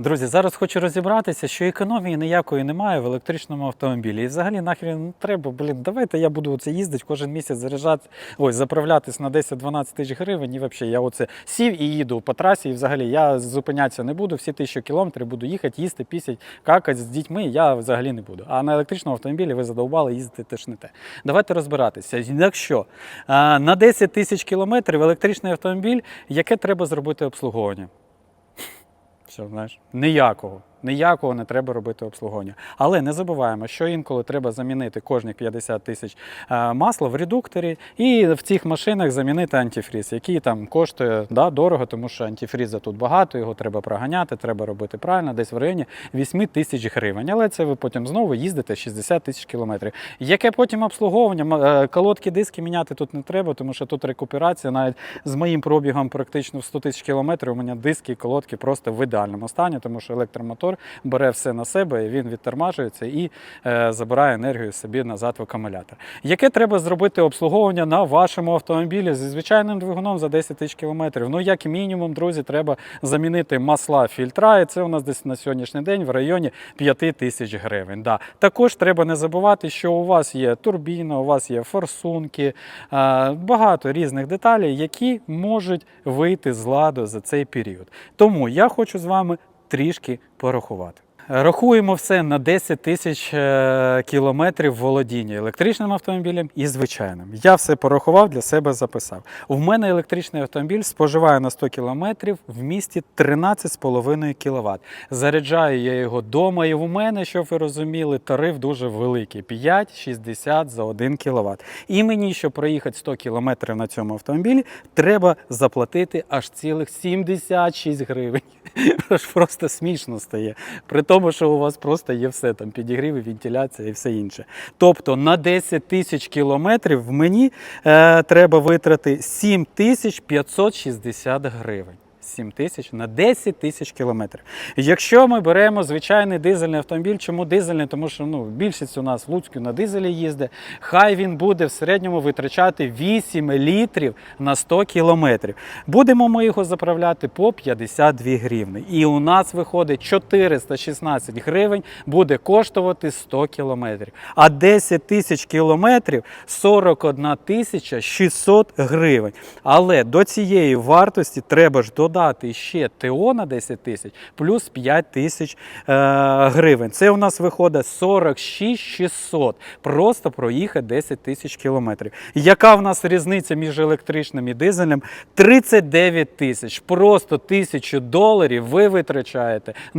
Друзі, зараз хочу розібратися, що економії ніякої немає в електричному автомобілі. І взагалі нахрен не треба, блін, давайте я буду оце їздити кожен місяць заряджати, ой, заправлятись на 10-12 тисяч гривень. І взагалі я оце сів і їду по трасі, і взагалі я зупинятися не буду. Всі тисячу кілометрів буду їхати, їсти, пісять, какати з дітьми. Я взагалі не буду. А на електричному автомобілі ви задовбали їздити теж не те. Давайте розбиратися. Якщо на 10 тисяч кілометрів електричний автомобіль, яке треба зробити обслуговування? Все, знаєш, ніякого. Ніякого не треба робити обслуговування. Але не забуваємо, що інколи треба замінити кожні 50 тисяч е, масла в редукторі і в цих машинах замінити антифріз, який там коштує да, дорого, тому що антифріза тут багато, його треба проганяти, треба робити правильно, десь в районі 8 тисяч гривень. Але це ви потім знову їздите 60 тисяч кілометрів. Яке потім обслуговування? Е, Колодки, диски міняти тут не треба, тому що тут рекуперація навіть з моїм пробігом практично в 100 тисяч кілометрів у мене диски і колодки просто в ідеальному стані, тому що електромотор бере все на себе, він відтормажується і е, забирає енергію собі назад в акумулятор. Яке треба зробити обслуговування на вашому автомобілі зі звичайним двигуном за 10 тисяч кілометрів? Ну, як мінімум, друзі, треба замінити масла фільтра, і це у нас десь на сьогоднішній день в районі 5 тисяч гривень. Да. Також треба не забувати, що у вас є турбіна, у вас є форсунки, е, багато різних деталей, які можуть вийти з ладу за цей період. Тому я хочу з вами трішки порахувати. Рахуємо все на 10 тисяч е, кілометрів володіння електричним автомобілем і звичайним. Я все порахував, для себе записав. У мене електричний автомобіль споживає на 100 кілометрів в місті 13,5 кВт. Заряджаю я його вдома, і у мене, щоб ви розуміли, тариф дуже великий 5,60 за 1 кВт. І мені, щоб проїхати 100 кілометрів на цьому автомобілі, треба заплатити аж цілих 76 гривень. Аж просто смішно стає. При тому, що у вас просто є все там підігрів, вентиляція і все інше. Тобто на 10 тисяч кілометрів мені е, треба витрати 7560 гривень. 7 тисяч на 10 тисяч кілометрів. Якщо ми беремо звичайний дизельний автомобіль, чому дизельний? Тому що ну, більшість у нас в Луцьку на дизелі їздить, хай він буде в середньому витрачати 8 літрів на 100 кілометрів. Будемо ми його заправляти по 52 гривні. І у нас виходить 416 гривень буде коштувати 100 кілометрів. А 10 тисяч кілометрів 41 тисяча 600 гривень. Але до цієї вартості треба ж додати ще ТО на 10 тисяч плюс 5 тисяч е, гривень. Це у нас виходить 46 600. Просто проїхати 10 тисяч кілометрів. Яка в нас різниця між електричним і дизельним? 39 тисяч. Просто тисячу доларів ви витрачаєте